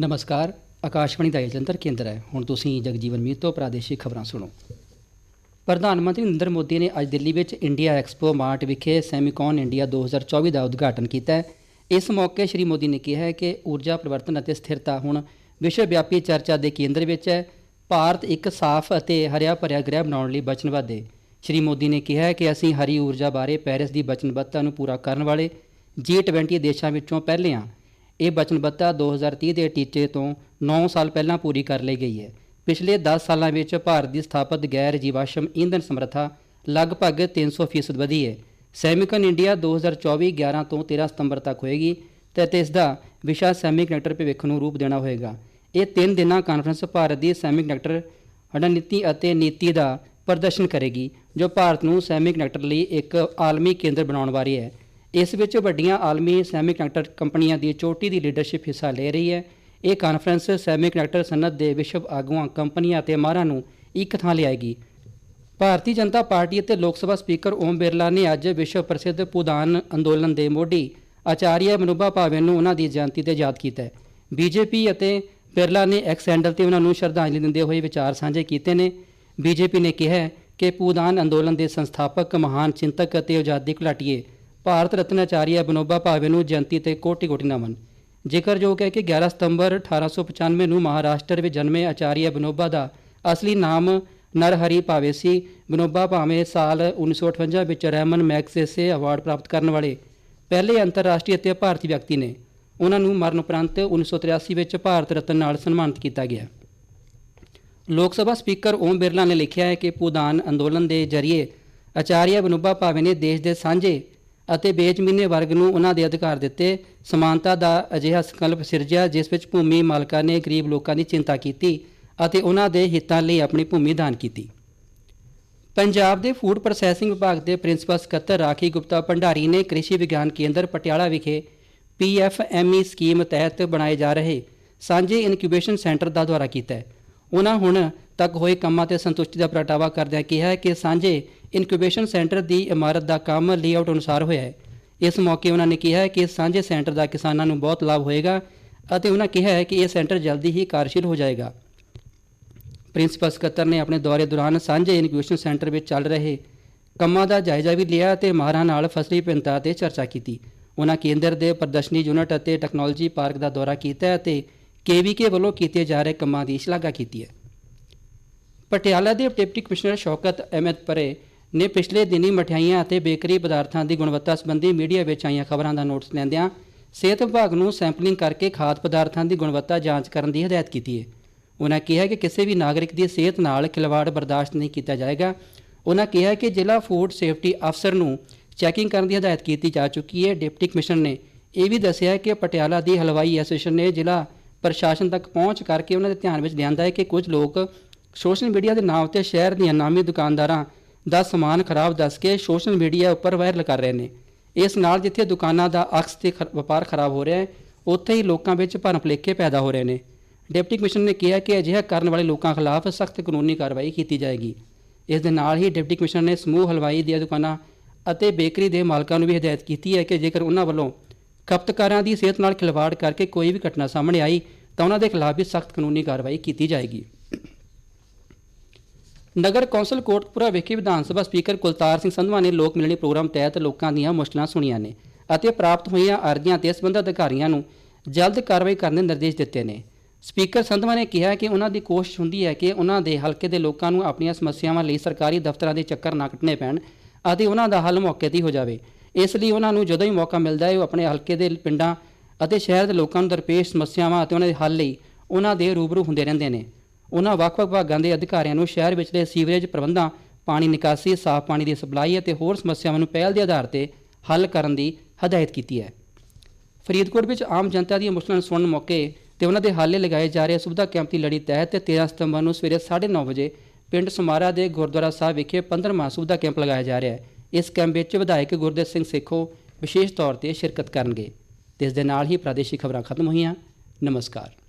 ਨਮਸਕਾਰ, ਆਕਾਸ਼ਵਾਣੀ ਦਾ ਜਲੰਧਰ ਕੇਂਦਰ ਹੈ। ਹੁਣ ਤੁਸੀਂ ਜਗਜੀਵਨ ਮੀਤ ਤੋਂ ਪ੍ਰਾਦੇਸ਼ਿਕ ਖਬਰਾਂ ਸੁਣੋ। ਪ੍ਰਧਾਨ ਮੰਤਰੀ ਨਰਿੰਦਰ ਮੋਦੀ ਨੇ ਅੱਜ ਦਿੱਲੀ ਵਿੱਚ ਇੰਡੀਆ ਐਕਸਪੋ ਮਾਰਟ ਵਿਖੇ ਸੈਮੀਕੌਨ ਇੰਡੀਆ 2024 ਦਾ ਉਦਘਾਟਨ ਕੀਤਾ ਹੈ। ਇਸ ਮੌਕੇ ਸ਼੍ਰੀ ਮੋਦੀ ਨੇ ਕਿਹਾ ਕਿ ਊਰਜਾ ਪਰਿਵਰਤਨ ਅਤੇ ਸਥਿਰਤਾ ਹੁਣ ਵਿਸ਼ਵ ਵਿਆਪੀ ਚਰਚਾ ਦੇ ਕੇਂਦਰ ਵਿੱਚ ਹੈ। ਭਾਰਤ ਇੱਕ ਸਾਫ਼ ਅਤੇ ਹਰਿਆ ਭਰਿਆ ਗ੍ਰਹਿ ਬਣਾਉਣ ਲਈ ਵਚਨਬੱਧ ਹੈ ਸ਼੍ਰੀ ਮੋਦੀ ਨੇ ਕਿਹਾ ਕਿ ਅਸੀਂ ਹਰੀ ਊਰਜਾ ਬਾਰੇ ਪੈਰਿਸ ਦੀ ਵਚਨਬੱਧਤਾ ਨੂੰ ਪੂਰਾ ਕਰਨ ਵਾਲੇ G20 ਦੇਸ਼ਾਂ ਵਿੱਚੋਂ ਪਹਿਲੇ ਹਾਂ। ਇਹ ਵਚਨਬੱਧਤਾ 2030 ਦੇ ਟੀਚੇ ਤੋਂ 9 ਸਾਲ ਪਹਿਲਾਂ ਪੂਰੀ ਕਰ ਲਈ ਗਈ ਹੈ। ਪਿਛਲੇ 10 ਸਾਲਾਂ ਵਿੱਚ ਭਾਰਤ ਦੀ ਸਥਾਪਿਤ ਗੈਰ ਜੀਵਾਸ਼ਮ ਈਂਧਨ ਸਮਰੱਥਾ ਲਗਭਗ 300% ਵਧੀ ਹੈ। ਸੈਮੀਕਨ ਇੰਡੀਆ 2024 11 ਤੋਂ 13 ਸਤੰਬਰ ਤੱਕ ਹੋਏਗੀ ਤੇ ਇਸ ਦਾ ਵਿਸ਼ਾ ਸੈਮੀਕੰਡਕਟਰ ਭਵਿੱਖ ਨੂੰ ਰੂਪ ਦੇਣਾ ਹੋਏਗਾ। ਇਹ ਤਿੰਨ ਦਿਨਾਂ ਕਾਨਫਰੰਸ ਭਾਰਤ ਦੀ ਸੈਮੀਕੰਡਕਟਰ ਰਣਨੀਤੀ ਅਤੇ ਨੀਤੀ ਦਾ ਪ੍ਰਦਰਸ਼ਨ ਕਰੇਗੀ, ਜੋ ਭਾਰਤ ਨੂੰ ਸੈਮੀਕੰਡਕਟਰ ਲਈ ਇੱਕ ਆਲਮੀ ਕੇਂਦਰ ਬਣਾਉਣ ਬਾਰੇ ਹੈ। ਇਸ ਵਿੱਚ ਵੱਡੀਆਂ ਆਲਮੀ ਸੈਮੀਕੰਡਕਟਰ ਕੰਪਨੀਆਂ ਦੀ ਚੋਟੀ ਦੀ ਲੀਡਰਸ਼ਿਪ ਹਿੱਸਾ ਲੈ ਰਹੀ ਹੈ। ਇਹ ਕਾਨਫਰੰਸ ਸੈਮੀਕੰਡਕਟਰ ਸਨਅਤ ਦੇ ਵਿਸ਼ਵ ਆਗੂਆਂ, ਕੰਪਨੀਆਂ ਅਤੇ ਮਾਹਰਾਂ ਨੂੰ ਇੱਕ ਥਾਂ ਲਿਆਏਗੀ। ਭਾਰਤੀ ਜਨਤਾ ਪਾਰਟੀ ਅਤੇ ਲੋਕ ਸਭਾ ਸਪੀਕਰ ਓਮ ਬਿਰਲਾ ਨੇ ਅੱਜ ਵਿਸ਼ਵ ਪ੍ਰਸਿੱਧ ਪੁਦਾਨ ਅੰਦੋਲਨ ਦੇ ਮੋਢੀ ਆਚਾਰੀਆ ਮਨੁਭਾ ਭਾਵੇ ਨੂੰ ਉਹਨਾਂ ਦੀ ਜਯੰਤੀ ਤੇ ਯਾਦ ਕੀਤਾ ਹੈ। ਬੀਜੇਪੀ ਅਤੇ ਬਿਰਲਾ ਨੇ ਐਕਸ ਹੈਂਡਲ ਤੇ ਉਹਨਾਂ ਨੂੰ ਸ਼ਰਧਾਂਜਲੀ ਦਿੰਦੇ ਹੋਏ ਵਿਚਾਰ ਸਾਂਝੇ ਕੀਤੇ ਨੇ। ਬੀਜੇਪੀ ਨੇ ਕਿਹਾ ਕਿ ਪੁਦਾਨ ਅੰਦੋਲਨ ਦੇ ਸੰਸਥਾਪਕ, ਮਹਾਨ ਚਿੰਤਕ ਅਤੇ ਆਜ਼ਾਦੀ ਘੁਲਾਟੀਏ ਭਾਰਤ ਰਤਨ ਆਚਾਰੀਆ ਬਨੋਬਾ ਭਾਵੇ ਨੂੰ ਜਯੰਤੀ ਤੇ ਕੋਟੀ ਕੋਟੀ ਨਮਨ। ਜ਼ਿਕਰਯੋਗ ਹੈ ਕਿ 11 ਸਤੰਬਰ 1895 ਨੂੰ ਮਹਾਰਾਸ਼ਟਰ ਵਿੱਚ ਜਨਮੇ ਆਚਾਰੀਆ ਬਨੋਬਾ ਦਾ ਅਸਲੀ ਨਾਮ ਨਰਹਰੀ ਭਾਵੇ ਸੀ, ਬਨੋਬਾ ਭਾਵੇਂ ਸਾਲ 1958 ਵਿੱਚ ਰੈਮਨ ਮੈਗਸੇਸੇ ਅਵਾਰਡ ਪ੍ਰਾਪਤ ਕਰਨ ਵਾਲੇ ਪਹਿਲੇ ਅੰਤਰਰਾਸ਼ਟਰੀ ਅਤੇ ਭਾਰਤੀ ਵਿਅਕਤੀ ਨੇ, ਉਹਨਾਂ ਨੂੰ ਮਰਨ ਉਪਰੰਤ 1983 ਵਿੱਚ ਭਾਰਤ ਰਤਨ ਨਾਲ ਸਨਮਾਨਿਤ ਕੀਤਾ ਗਿਆ। ਲੋਕ ਸਭਾ ਸਪੀਕਰ ਓਮ ਬਿਰਲਾ ਨੇ ਲਿਖਿਆ ਹੈ ਕਿ ਪੁਦਾਨ ਅੰਦੋਲਨ ਦੇ ਜ਼ਰੀਏ ਆਚਾਰੀਆ ਬਨੋਬਾ ਭਾਵੇ ਨੇ ਦੇਸ਼ ਦੇ ਸਾਂਝੇ ਅਤੇ ਬੇਜ਼ਮੀਨੇ ਵਰਗ ਨੂੰ ਉਹਨਾਂ ਦੇ ਅਧਿਕਾਰ ਦਿੱਤੇ। ਸਮਾਨਤਾ ਦਾ ਅਜਿਹਾ ਸੰਕਲਪ ਸਿਰਜਿਆ, ਜਿਸ ਵਿੱਚ ਭੂਮੀ ਮਾਲਕਾਂ ਨੇ ਗਰੀਬ ਲੋਕਾਂ ਦੀ ਚਿੰਤਾ ਕੀਤੀ ਅਤੇ ਉਹਨਾਂ ਦੇ ਹਿੱਤਾਂ ਲਈ ਆਪਣੀ ਭੂਮੀ ਦਾਨ ਕੀਤੀ। ਪੰਜਾਬ ਦੇ ਫੂਡ ਪ੍ਰੋਸੈਸਿੰਗ ਵਿਭਾਗ ਦੇ ਪ੍ਰਿੰਸੀਪਲ ਸਕੱਤਰ ਰਾਖੀ ਗੁਪਤਾ ਭੰਡਾਰੀ ਨੇ ਕ੍ਰਿਸ਼ੀ ਵਿਗਿਆਨ ਕੇਂਦਰ ਪਟਿਆਲਾ ਵਿਖੇ ਪੀਐਫਐਮਈ ਸਕੀਮ ਤਹਿਤ ਬਣਾਏ ਜਾ ਰਹੇ ਸਾਂਝੇ ਇਨਕਿਊਬੇਸ਼ਨ ਸੈਂਟਰ ਦਾ ਦੌਰਾ ਕੀਤਾ ਹੈ। ਉਹਨਾਂ ਹੁਣ ਤੱਕ ਹੋਏ ਕੰਮਾਂ ਤੇ ਸੰਤੁਸ਼ਟੀ ਦਾ ਪ੍ਰਗਟਾਵਾ ਕਰਦਿਆਂ ਕਿਹਾ ਕਿ ਸਾਂਝੇ ਇਨਕਿਊਬੇਸ਼ਨ ਸੈਂਟਰ ਦੀ ਇਮਾਰਤ ਦਾ ਕੰਮ ਲੇਆਊਟ ਅਨੁਸਾਰ ਹੋਇਆ ਹੈ। ਇਸ ਮੌਕੇ ਉਹਨਾਂ ਨੇ ਕਿਹਾ ਕਿ ਸਾਂਝੇ ਸੈਂਟਰ ਦਾ ਕਿਸਾਨਾਂ ਨੂੰ ਬਹੁਤ ਲਾਭ ਹੋਏਗਾ ਅਤੇ ਉਹਨਾਂ ਕਿਹਾ ਹੈ ਕਿ ਇਹ ਸੈਂਟਰ ਜਲਦੀ ਹੀ ਕਾਰਜਸ਼ੀਲ ਹੋ ਜਾਏਗਾ। ਪ੍ਰਿੰਸੀਪਲ ਸਕੱਤਰ ਨੇ ਆਪਣੇ ਦੌਰੇ ਦੌਰਾਨ ਸਾਂਝੇ ਇਨਕਿਊਬੇਸ਼ਨ ਸੈਂਟਰ ਵਿੱਚ ਚੱਲ ਰਹੇ ਕੰਮਾਂ ਦਾ ਜਾਇਜ਼ਾ ਵੀ ਲਿਆ ਤੇ ਮਾਹਰਾਂ ਨਾਲ ਫਸਲੀ ਵਿਭਿੰਨਤਾ ਤੇ ਚਰਚਾ ਕੀਤੀ। ਉਹਨਾਂ ਕੇਂਦਰ ਦੇ ਪ੍ਰਦਰਸ਼ਨੀ ਯੂਨਿਟ ਅਤੇ ਟੈਕਨੋਲੋਜੀ ਪਾਰਕ ਦਾ ਦੌਰਾ ਕੀਤਾ ਅਤੇ ਕੇਵੀਕੇ ਵੱਲੋਂ ਕੀਤੇ ਜਾ ਰਹੇ ਕੰਮਾਂ ਦੀ ਸ਼ਲਾਘਾ ਕੀਤੀ ਹੈ। ਪਟਿਆਲਾ ਦੇ ਡਿਪਟੀ ਕਮਿਸ਼ਨਰ ਸ਼ੌਕਤ ਅਹਿਮਦ ਪਰੇ ਨੇ ਪਿਛਲੇ ਦਿਨੀ ਮਠਿਆਈਆਂ ਅਤੇ ਬੇਕਰੀ ਪਦਾਰਥਾਂ ਦੀ ਗੁਣਵੱਤਾ ਸੰਬੰਧੀ ਮੀਡੀਆ ਵਿੱਚ ਆਈਆਂ ਖਬਰਾਂ ਦਾ ਨੋਟਿਸ ਲੈਂਦਿਆਂ ਸਿਹਤ ਵਿਭਾਗ ਨੂੰ ਸੈਂਪਲਿੰਗ ਕਰਕੇ ਖਾਦ ਪਦਾਰਥਾਂ ਦੀ ਗੁਣਵੱਤਾ ਜਾਂਚ ਕਰਨ ਦੀ ਹਦਾਇਤ ਕੀਤੀ ਹੈ। ਉਹਨਾਂ ਕਿਹਾ ਕਿ ਕਿਸੇ ਵੀ ਨਾਗਰਿਕ ਦੀ ਸਿਹਤ ਨਾਲ ਖਿਲਵਾੜ ਬਰਦਾਸ਼ਤ ਨਹੀਂ ਕੀਤਾ ਜਾਏਗਾ। ਉਹਨਾਂ ਕਿਹਾ ਕਿ ਜ਼ਿਲ੍ਹਾ ਫੂਡ ਸੇਫਟੀ ਅਫਸਰ ਨੂੰ ਚੈਕਿੰਗ ਕਰਨ ਦੀ ਹਦਾਇਤ ਕੀਤੀ ਜਾ ਚੁੱਕੀ ਹੈ। ਡਿਪਟੀ ਕਮਿਸ਼ਨਰ ਨੇ ਇਹ ਵੀ ਦੱਸਿਆ ਕਿ ਪਟਿਆਲਾ ਦੀ ਹਲਵਾਈ ਐਸੋਸੀਏਸ਼ਨ ਨੇ ਜ਼ਿਲ੍ਹਾ ਪ੍ਰਸ਼ਾਸਨ ਤੱਕ ਪਹੁੰਚ ਕਰਕੇ ਉਹਨਾਂ ਦੇ ਧਿਆਨ ਵਿੱਚ ਲਿਆਂਦਾ ਹੈ ਕਿ ਕੁਝ ਲੋਕ ਸੋਸ਼ਲ ਮੀਡੀਆ ਦੇ ਨਾਂ ਤੇ ਸ਼ਹਿਰ ਦੀਆਂ ਨਾਮੀ ਦੁਕਾਨਦਾਰਾਂ ਦਾ ਸਮਾਨ ਖਰਾਬ ਦੱਸ ਕੇ ਸੋਸ਼ਲ ਮੀਡੀਆ ਉੱਪਰ ਵਾਇਰਲ ਕਰ ਰਹੇ ਨੇ। ਇਸ ਨਾਲ ਜਿੱਥੇ ਦੁਕਾਨਾਂ ਦਾ ਅਕਸ ਤੇ ਖ- ਵਪਾਰ ਖਰਾਬ ਹੋ ਰਿਹਾ ਹੈ, ਉੱਥੇ ਹੀ ਲੋਕਾਂ ਵਿੱਚ ਭਰਮ ਭੁਲੇਖੇ ਪੈਦਾ ਹੋ ਰਹੇ ਨੇ। ਡਿਪਟੀ ਕਮਿਸ਼ਨਰ ਨੇ ਕਿਹਾ ਕਿ ਅਜਿਹਾ ਕਰਨ ਵਾਲੇ ਲੋਕਾਂ ਖਿਲਾਫ ਸਖਤ ਕਾਨੂੰਨੀ ਕਾਰਵਾਈ ਕੀਤੀ ਜਾਏਗੀ। ਇਸ ਦੇ ਨਾਲ ਹੀ ਡਿਪਟੀ ਕਮਿਸ਼ਨਰ ਨੇ ਸਮੂਹ ਹਲਵਾਈ ਦੀਆਂ ਦੁਕਾਨਾਂ ਅਤੇ ਬੇਕਰੀ ਦੇ ਮਾਲਕਾਂ ਨੂੰ ਵੀ ਹਦਾਇਤ ਕੀਤੀ ਹੈ ਕਿ ਜੇਕਰ ਉਹਨਾਂ ਵੱਲੋਂ ਖਪਤਕਾਰਾਂ ਦੀ ਸਿਹਤ ਨਾਲ ਖਿਲਵਾੜ ਕਰਕੇ ਕੋਈ ਵੀ ਘਟਨਾ ਸਾਹਮਣੇ ਆਈ ਤਾਂ ਉਹਨਾਂ ਦੇ ਖਿਲਾਫ ਵੀ ਸਖਤ ਕਾਨੂੰਨੀ ਕਾਰਵਾਈ ਕੀਤੀ ਜਾਏਗੀ। ਨਗਰ ਕੌਂਸਲ ਕੋਟਪੁਰਾ ਵਿਖੇ ਵਿਧਾਨ ਸਭਾ ਸਪੀਕਰ ਕੁਲਤਾਰ ਸਿੰਘ ਸੰਧਵਾ ਨੇ ਲੋਕ ਮਿਲਣੀ ਪ੍ਰੋਗਰਾਮ ਤਹਿਤ ਲੋਕਾਂ ਦੀਆਂ ਮੁਸ਼ਕਲਾਂ ਸੁਣੀਆਂ ਨੇ ਅਤੇ ਪ੍ਰਾਪਤ ਹੋਈਆਂ ਅਰਜ਼ੀਆਂ ਤੇ ਸੰਬੰਧਿਤ ਅਧਿਕਾਰੀਆਂ ਨੂੰ ਜਲਦ ਕਾਰਵਾਈ ਕਰਨ ਦੇ ਨਿਰਦੇਸ਼ ਦਿੱਤੇ ਨੇ। ਸਪੀਕਰ ਸੰਧਵਾ ਨੇ ਕਿਹਾ ਕਿ ਉਹਨਾਂ ਦੀ ਕੋਸ਼ਿਸ਼ ਹੁੰਦੀ ਹੈ ਕਿ ਉਹਨਾਂ ਦੇ ਹਲਕੇ ਦੇ ਲੋਕਾਂ ਨੂੰ ਆਪਣੀਆਂ ਸਮੱਸਿਆਵਾਂ ਲਈ ਸਰਕਾਰੀ ਦਫ਼ਤਰਾਂ ਦੇ ਚੱਕਰ ਨਾ ਕੱਟਣੇ ਪੈਣ ਅਤੇ ਉਹਨਾਂ ਦਾ ਹੱਲ ਮੌਕੇ ਤੇ ਹੋ ਜਾਵੇ। ਇਸ ਲਈ ਉਹਨਾਂ ਨੂੰ ਜਦੋਂ ਹੀ ਮੌਕਾ ਮਿਲਦਾ ਹੈ, ਉਹ ਆਪਣੇ ਹਲਕੇ ਦੇ ਪਿੰਡਾਂ ਅਤੇ ਸ਼ਹਿਰ ਦੇ ਲੋਕਾਂ ਨੂੰ ਦਰਪੇਸ਼ ਸਮੱਸਿਆਵਾਂ ਅਤੇ ਉਹਨਾਂ ਦੇ ਹੱਲ ਲਈ ਉਹਨਾਂ ਦੇ ਰੂਬਰੂ ਹੁੰਦੇ ਰਹਿੰਦੇ ਨੇ। ਉਹਨਾਂ ਵੱਖ-ਵੱਖ ਭਾਗਾਂ ਦੇ ਅਧਿਕਾਰੀਆਂ ਨੂੰ ਸ਼ਹਿਰ ਵਿਚਲੇ ਸੀਵਰੇਜ ਪ੍ਰਬੰਧਾਂ, ਪਾਣੀ ਨਿਕਾਸੀ, ਸਾਫ਼ ਪਾਣੀ ਦੀ ਸਪਲਾਈ ਅਤੇ ਹੋਰ ਸਮੱਸਿਆਵਾਂ ਨੂੰ ਪਹਿਲ ਦੇ ਆਧਾਰ ਤੇ ਹੱਲ ਕਰਨ ਦੀ ਹਦਾਇਤ ਕੀਤੀ ਹੈ। ਫਰੀਦਕੋਟ ਵਿੱਚ ਆਮ ਜਨਤਾ ਦੀਆਂ ਮੁਸ਼ਕਲਾਂ ਨੂੰ ਸੁਣਨ ਮੌਕੇ ਤੇ ਉਹਨਾਂ ਦੇ ਹਾਲੇ ਲਗਾਏ ਜਾ ਰਹੇ ਸੁਵਿਧਾ ਕੈਂਪ ਦੀ ਲੜੀ ਤਹਿਤ 13 ਸਤੰਬਰ ਨੂੰ ਸਵੇਰੇ 9:30 ਵਜੇ ਪਿੰਡ ਸਮਾਰਾ ਦੇ ਗੁਰਦੁਆਰਾ ਸਾਹਿਬ ਵਿਖੇ 15ਵਾਂ ਸੁਵਿਧਾ ਕੈਂਪ ਲਗਾਇਆ ਜਾ ਰਿਹਾ ਹੈ। ਇਸ ਕੈਂਪ ਵਿੱਚ ਵਿਧਾਇਕ ਗੁਰਦੇਵ ਸਿੰਘ ਸੇਖੋ ਵਿਸ਼ੇਸ਼ ਤੌਰ ਤੇ ਸ਼ਿਰਕਤ ਕਰਨਗੇ। ਤੇ ਇਸ ਦੇ ਨਾਲ ਹੀ ਪ੍ਰਾਦੇਸ਼ਿਕ ਖਬਰਾਂ ਖਤਮ ਹੋਈਆਂ। ਨਮਸਕਾਰ।